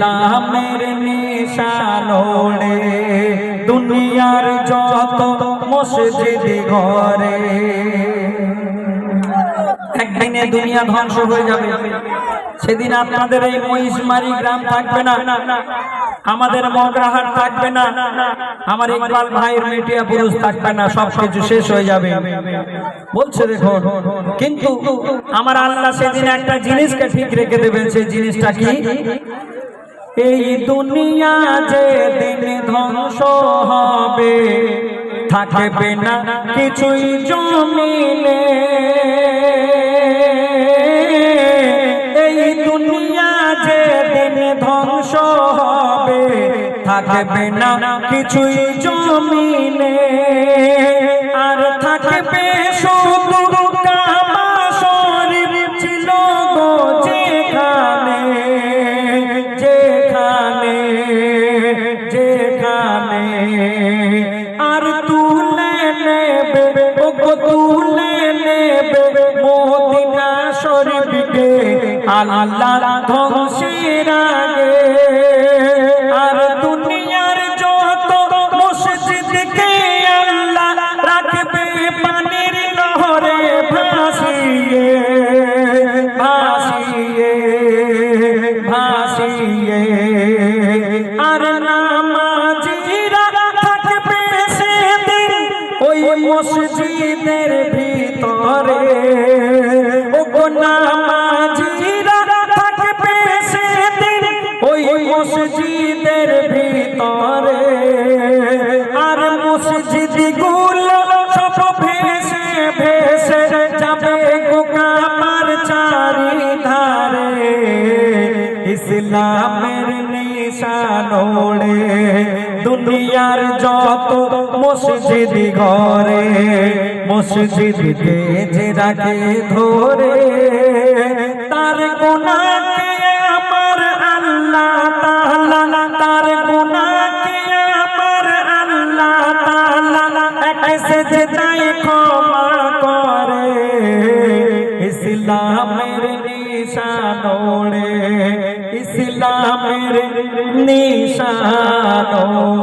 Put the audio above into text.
ইসলামের নিশানোড়ে, দুনিয়ার যত মসজিদ ঘরে। একদিনে দুনিয়া ধ্বংস হয়ে যাবে। সেদিন আপনাদের এই মহিষমারি গ্রাম থাকবে না। আমাদের মগরাহাট থাকবে না। আমার ইকবাল ভাইয়ের মেটিয়া পুরুষ থাকবে না। সব কিছু শেষ হয়ে যাবে। বলছে, দেখো, কিন্তু আমার আল্লাহ সেদিন একটা জিনিসকে ঠিক রেখে দেবেন। সেই জিনিসটা কি? এই দুনিয়া যে দিন ধ্বংস হবে, থাকবে না কিছুই জমিনে। এই দুনিয়া যে দিন ধ্বংস হবে, থাকবে না কিছুই জমিনে। আল্লাহ ধ্বংসের আগে আর দুনিয়ার যত মসজিদকে আল্লাহ রাখবে পানির লহরে ভাসিয়ে ভাসিয়ে ভাসিয়ে। আর নামাজিরা থাকবে সেদিন ওই মসজিদের ভিতরে। ভেসে যাবে গোকামার চারি ধারে ইসলামের নিশানোড়ে দুনিয়ার যত মসজিদ ঘরে মসজিদ যে রাখে ধরে, তার গুণাকে ইসলামের নিশানোড়ে ইসলামের নিশানোড়ে